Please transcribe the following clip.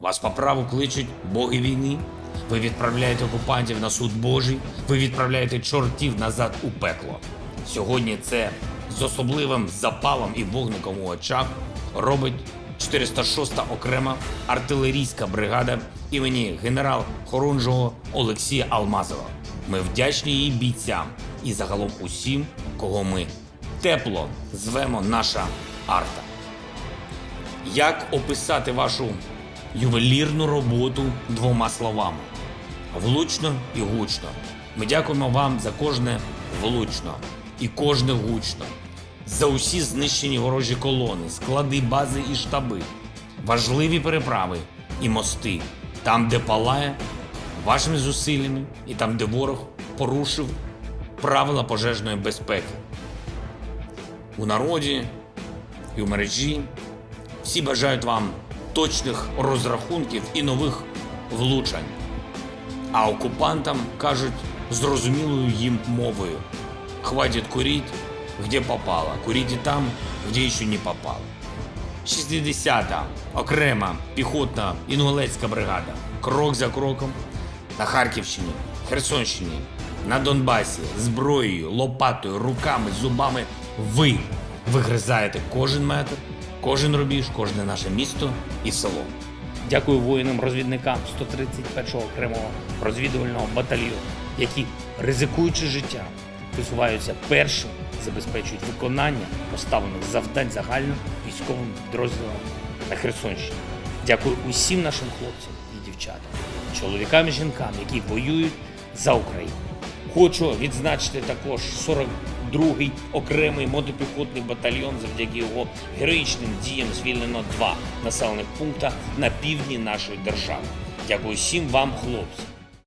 Вас по праву кличуть боги війни. Ви відправляєте окупантів на суд Божий, ви відправляєте чортів назад у пекло. Сьогодні це з особливим запалом і вогником у очах робить 406-та окрема артилерійська бригада імені генерал Хорунжого Олексія Алмазова. Ми вдячні її бійцям і загалом усім, кого ми тепло звемо наша арта. Як описати вашу ювелірну роботу двома словами? Влучно і гучно. Ми дякуємо вам за кожне влучно і кожне гучно, за усі знищені ворожі колони, склади, бази і штаби, важливі переправи і мости, там, де палає, вашими зусиллями, і там, де ворог порушив правила пожежної безпеки. У народі і у мережі всі бажають вам точних розрахунків і нових влучань. А окупантам кажуть зрозумілою їм мовою: хватит курить, где попало, курите там, где еще не попало. 60-та окрема піхотна інгулецька бригада. Крок за кроком на Харківщині, Херсонщині, на Донбасі, зброєю, лопатою, руками, зубами. Ви вигризаєте кожен метр, кожен рубіж, кожне наше місто і село. Дякую воїнам-розвідникам 131-го окремого розвідувального батальйону, які, ризикуючи життя, висуваються першим, забезпечують виконання поставлених завдань загально військовим підрозділам на Херсонщині. Дякую усім нашим хлопцям і дівчатам, чоловікам і жінкам, які воюють за Україну. Хочу відзначити також 42-й окремий мотопіхотний батальйон. Завдяки його героїчним діям звільнено два населених пункта на півдні нашої держави. Дякую всім вам, хлопці.